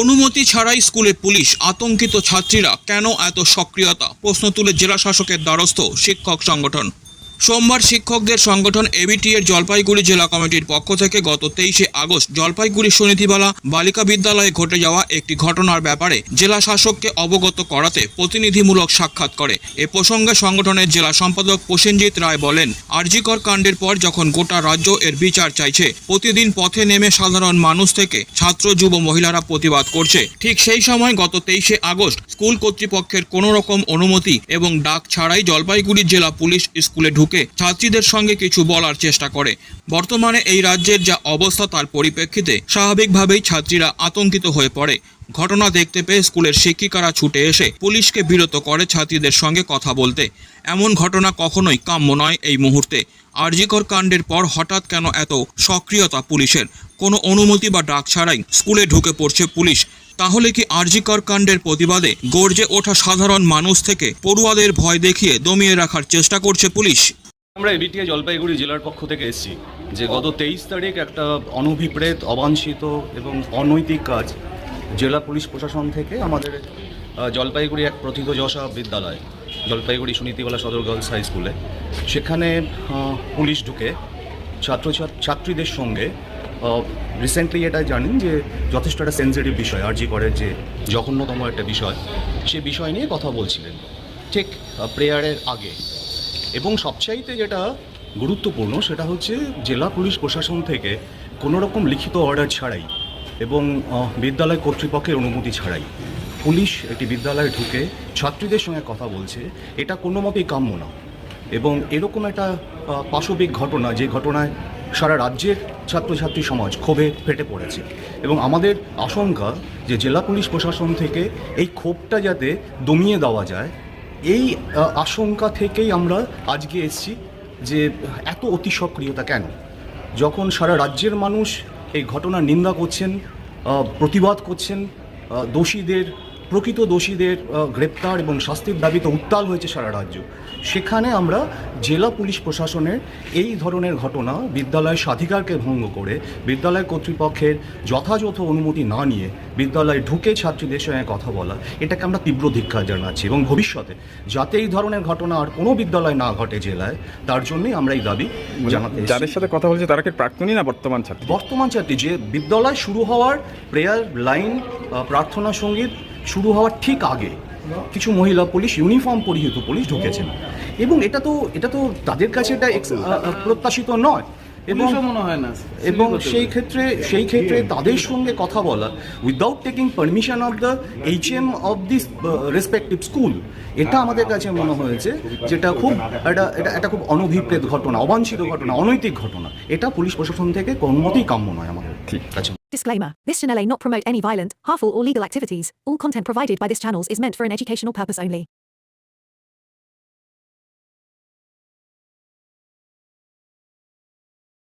অনুমতি ছাড়াই স্কুলে পুলিশ, আতঙ্কিত ছাত্রীরা কেন এত সক্রিয়তা? প্রশ্ন তুলে জেলা শাসকের দ্বারস্থ শিক্ষক সংগঠন। সোমবার শিক্ষকদের সংগঠন এবিটি এর জলপাইগুড়ি জেলা কমিটির পক্ষ থেকে গত তেইশে আগস্ট জলপাইগুড়ি সুনীতিবালা বালিকা বিদ্যালয়ে ঘটে যাওয়া একটি ঘটনার ব্যাপারে জেলা শাসককে অবগত করাতে প্রতিনিধিমূলক সাক্ষাৎ করে। এ প্রসঙ্গে সংগঠনের জেলা সম্পাদক প্রসেনজিৎ রায় বলেন, আরজিকর কাণ্ডের পর যখন গোটা রাজ্য এর বিচার চাইছে, প্রতিদিন পথে নেমে সাধারণ মানুষ থেকে ছাত্র, যুব, মহিলারা প্রতিবাদ করছে। ঠিক সেই সময় গত তেইশে আগস্ট স্কুল কর্তৃপক্ষের কোনো রকম অনুমতি এবং ডাক ছাড়াই জলপাইগুড়ি জেলা পুলিশ স্কুলে ঢুকে ছাত্রীদের সঙ্গে কিছু বলার চেষ্টা করে। বর্তমানে এই রাজ্যের যা অবস্থা তার পরিপ্রেক্ষিতে স্বাভাবিকভাবেই ছাত্রীরা আতঙ্কিত হয়ে পড়ে। ঘটনা দেখতে পেয়ে স্কুলের শিক্ষিকারা ছুটে এসে পুলিশকে বিরত করে ছাত্রীদের সঙ্গে কথা বলতে। এমন ঘটনা কখনোই কাম্য নয় এই মুহূর্তে। আরজিকর কাণ্ডের পর হঠাৎ কেন এত সক্রিয়তা পুলিশের? কোনো অনুমতি বা ডাক ছাড়াই স্কুলে ঢুকে পড়ছে পুলিশ। তাহলে কি আরজিকর কাণ্ডের প্রতিবাদে গর্জে ওঠা সাধারণ মানুষ থেকে পড়ুয়াদের ভয় দেখিয়ে দমিয়ে রাখার চেষ্টা করছে পুলিশ? আমরা এবিটিএ জলপাইগুড়ি জেলার পক্ষ থেকে এসেছি যে গত তেইশ তারিখ একটা অনভিপ্রেত, অবাঞ্ছিত এবং অনৈতিক কাজ জেলা পুলিশ প্রশাসন থেকে আমাদের জলপাইগুড়ি এক প্রথিতযশা বিদ্যালয়, জলপাইগুড়ি সুনীতিবালা সদর গার্লস হাই স্কুলে। সেখানে পুলিশ ঢুকে ছাত্র ছাত্রীদের সঙ্গে রিসেন্টলি এটা জানেন যে যথেষ্ট একটা সেন্সিটিভ বিষয় আরজি করের যে জঘন্যতম একটা বিষয়, সে বিষয় নিয়ে কথা বলছিলেন। ঠিক প্রেয়ারের আগে। এবং সবচাইতে যেটা গুরুত্বপূর্ণ সেটা হচ্ছে জেলা পুলিশ প্রশাসন থেকে কোনো রকম লিখিত অর্ডার ছাড়াই এবং বিদ্যালয় কর্তৃপক্ষের অনুমতি ছাড়াই পুলিশ একটি বিদ্যালয়ে ঢুকে ছাত্রীদের সঙ্গে কথা বলছে। এটা কোনো মতেই কাম্য না। এবং এরকম একটা পাশবিক ঘটনা, যে ঘটনায় সারা রাজ্যের ছাত্রছাত্রী সমাজ ক্ষোভে ফেটে পড়েছে। এবং আমাদের আশঙ্কা যে জেলা পুলিশ প্রশাসন থেকে এই ক্ষোভটা যাতে দমিয়ে দেওয়া যায়, এই আশঙ্কা থেকেই আমরা আজকে এসেছি যে এত অতি সক্রিয়তা কেন? যখন সারা রাজ্যের মানুষ এই ঘটনার নিন্দা করছেন প্রতিবাদ করছেন দোষীদের প্রকৃত দোষীদের গ্রেপ্তার এবং শাস্তির দাবিতে উত্তাল হয়েছে সারা রাজ্য। সেখানে আমরা জেলা পুলিশ প্রশাসনের এই ধরনের ঘটনা বিদ্যালয়ের স্বাধিকারকে ভঙ্গ করে, বিদ্যালয় কর্তৃপক্ষের যথাযথ অনুমতি না নিয়ে বিদ্যালয়ে ঢুকে ছাত্রীদের সঙ্গে কথা বলা এটাকে আমরা তীব্র ধিক্ষার জানাচ্ছি এবং ভবিষ্যতে যাতে এই ধরনের ঘটনা আর কোনো বিদ্যালয় না ঘটে জেলায় তার জন্যই আমরা এই দাবি জানাতে যাদের সাথে কথা বলছে তারা কি প্রাক্তনী না বর্তমান ছাত্রী? বর্তমান ছাত্রী যে বিদ্যালয় শুরু হওয়ার প্রেয়ার লাইন প্রার্থনা সংগীত শুরু হওয়ার ঠিক আগে কিছু মহিলা পুলিশ ইউনিফর্ম পরিহিত পুলিশ ঢুকেছেন। এবং এটা তো এটা তো তাদের কাছে এটা প্রত্যাশিত নয়। এবং মনে হয় না এবং সেই ক্ষেত্রে সেই ক্ষেত্রে তাদের সঙ্গে কথা বলা without taking permission of the H M of this respective school এটা আমাদের কাছে মনে হয়েছে যেটা খুব একটা এটা একটা খুব অনভিপ্রেত ঘটনা অবাঞ্ছিত ঘটনা অনৈতিক ঘটনা এটা পুলিশ প্রশাসন থেকে কোনোমতেই কাম্য নয় আমাদের ঠিক। কাছে Disclaimer This channel may not promote any violent, harmful, or legal activities. All content provided by this channel is meant for an educational purpose only.